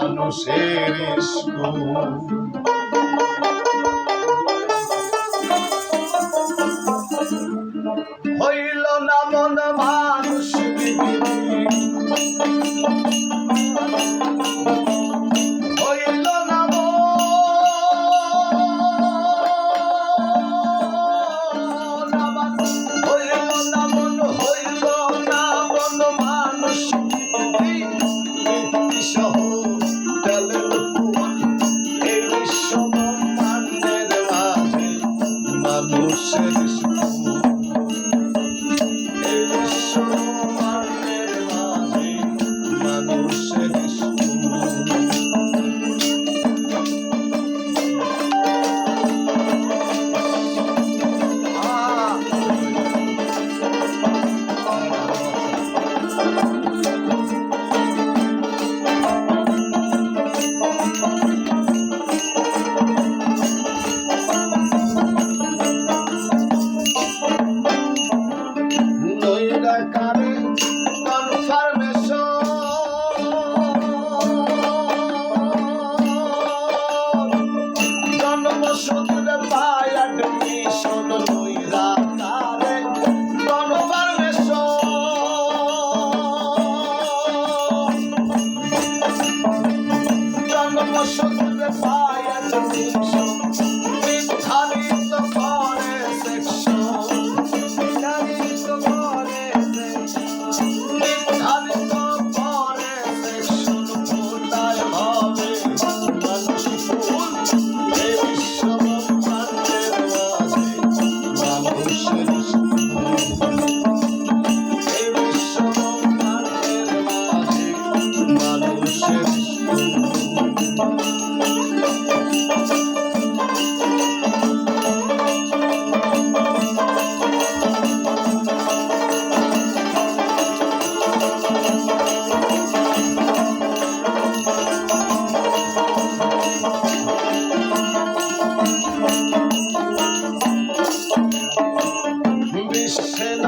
মানুষের স্কুল। হইল না মন মানুষ ওষুধ পায় অ্যাডমিশন লইরা তারে কোন পারমেশ্বর জন্ম ওষুধ পায় অ্যাডমিশন Listen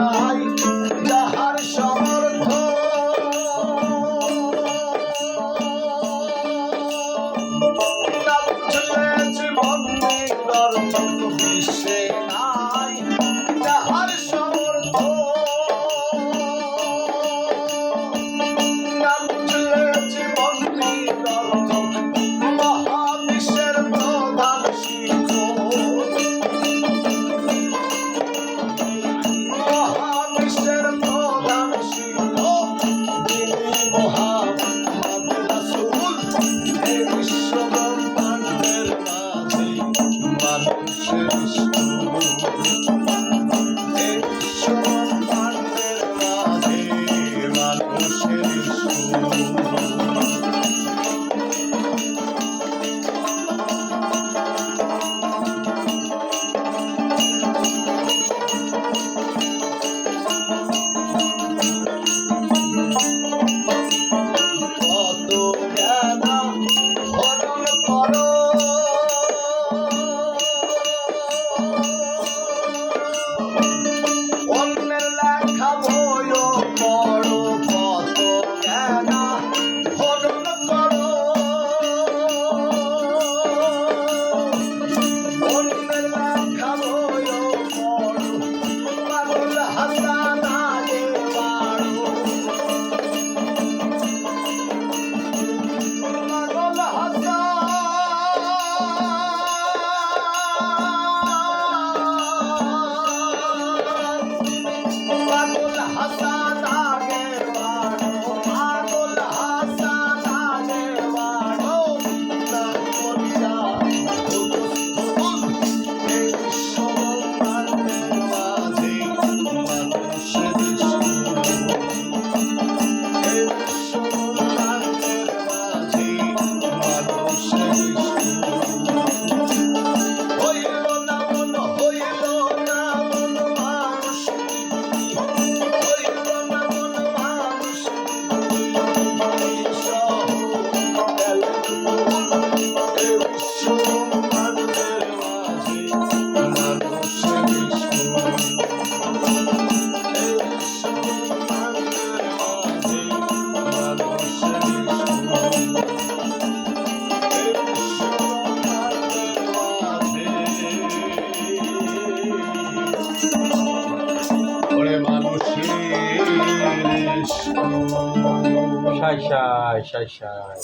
সাই সাই সাই সাই